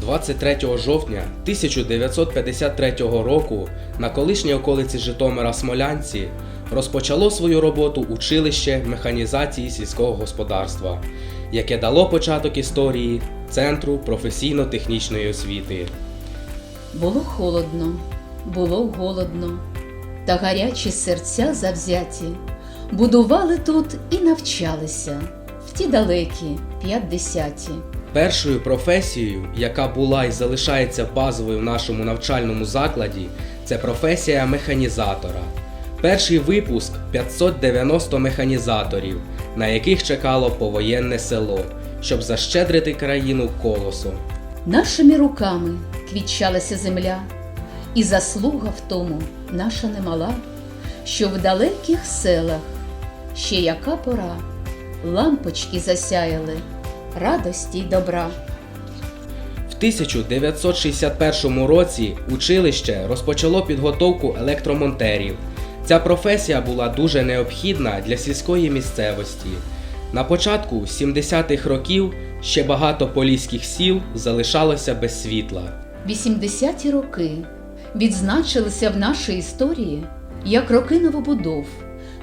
23 жовтня 1953 року на колишній околиці Житомира Смолянці розпочало свою роботу училище механізації сільського господарства, яке дало початок історії Центру професійно-технічної освіти. Було холодно, було голодно, та гарячі серця завзяті будували тут і навчалися в ті далекі п'ятдесяті. Першою професією, яка була і залишається базовою в нашому навчальному закладі, це професія механізатора. Перший випуск 590 механізаторів, на яких чекало повоєнне село, щоб защедрити країну колосом. Нашими руками квітчалася земля, і заслуга в тому наша немала, що в далеких селах ще яка пора, лампочки засяяли радості й добра. В 1961 році училище розпочало підготовку електромонтерів. Ця професія була дуже необхідна для сільської місцевості. На початку 70-х років ще багато поліських сіл залишалося без світла. 80-ті роки відзначилися в нашій історії як роки новобудов,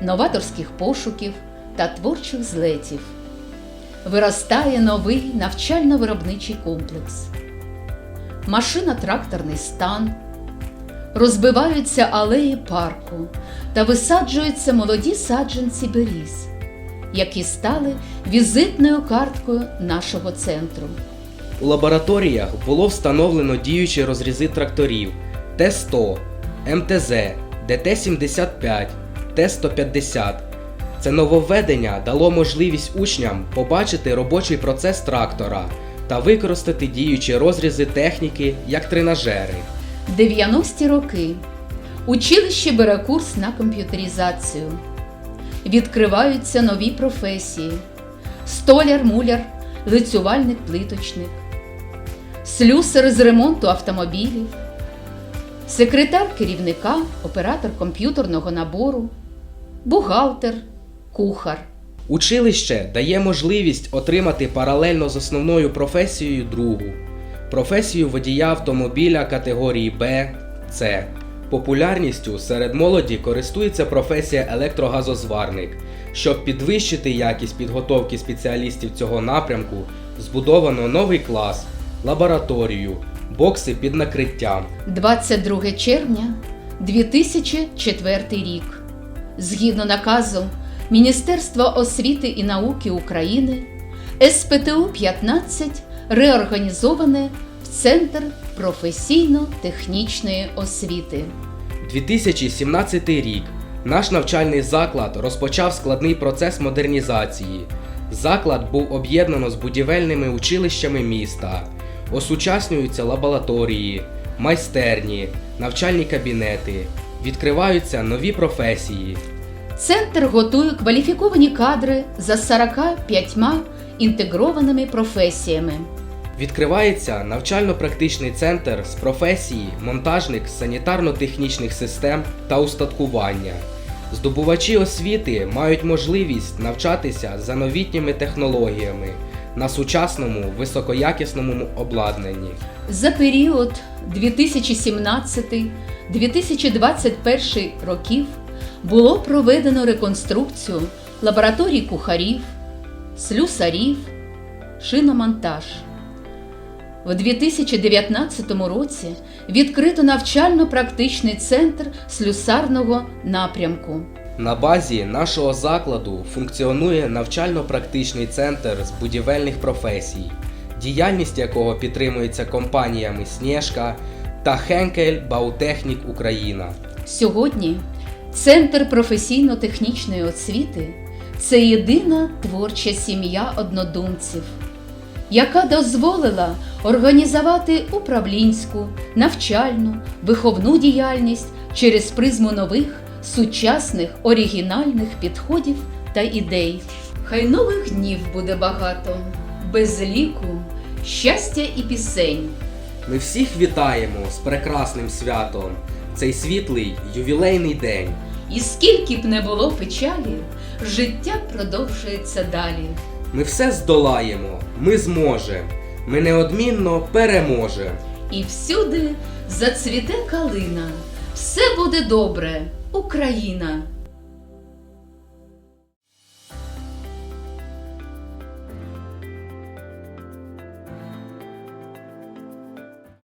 новаторських пошуків та творчих злетів. Виростає новий навчально-виробничий комплекс, машино-тракторний стан, розбиваються алеї парку та висаджуються молоді саджанці беріз, які стали візитною карткою нашого центру. У лабораторіях було встановлено діючі розрізи тракторів Т-100, МТЗ, ДТ-75, Т-150. Це нововведення дало можливість учням побачити робочий процес трактора та використати діючі розрізи техніки як тренажери. 90-ті роки. Училище бере курс на комп'ютеризацію. Відкриваються нові професії: столяр, муляр, лицювальник, плиточник, слюсар з ремонту автомобілів, секретар керівника, оператор комп'ютерного набору, бухгалтер, кухар. Училище дає можливість отримати паралельно з основною професією другу професію водія автомобіля категорії Б, С. Популярністю серед молоді користується професія електрогазозварник. Щоб підвищити якість підготовки спеціалістів цього напрямку, збудовано новий клас, лабораторію, бокси під накриттям. 22 червня 2004 рік. Згідно наказу Міністерства освіти і науки України, СПТУ 15 реорганізоване в Центр професійно-технічної освіти. 2017 рік наш навчальний заклад розпочав складний процес модернізації. Заклад був об'єднано з будівельними училищами міста, осучаснюються лабораторії, майстерні, навчальні кабінети, відкриваються нові професії. Центр готує кваліфіковані кадри за 45 інтегрованими професіями. Відкривається навчально-практичний центр з професії монтажник санітарно-технічних систем та устаткування. Здобувачі освіти мають можливість навчатися за новітніми технологіями на сучасному високоякісному обладнанні. За період 2017-2021 років було проведено реконструкцію лабораторій кухарів, слюсарів, шиномонтаж. В 2019 році відкрито навчально-практичний центр слюсарного напрямку. На базі нашого закладу функціонує навчально-практичний центр з будівельних професій, діяльність якого підтримується компаніями Снєжка та Хенкель Баутехнік Україна. Сьогодні Центр професійно-технічної освіти це єдина творча сім'я однодумців, яка дозволила організувати управлінську, навчальну, виховну діяльність через призму нових, сучасних, оригінальних підходів та ідей. Хай нових днів буде багато, без ліку, щастя і пісень. Ми всіх вітаємо з прекрасним святом, цей світлий ювілейний день. І скільки б не було печалі, життя продовжується далі. Ми все здолаємо, ми зможемо. ми неодмінно переможемо. І всюди зацвіте калина. Все буде добре, Україна.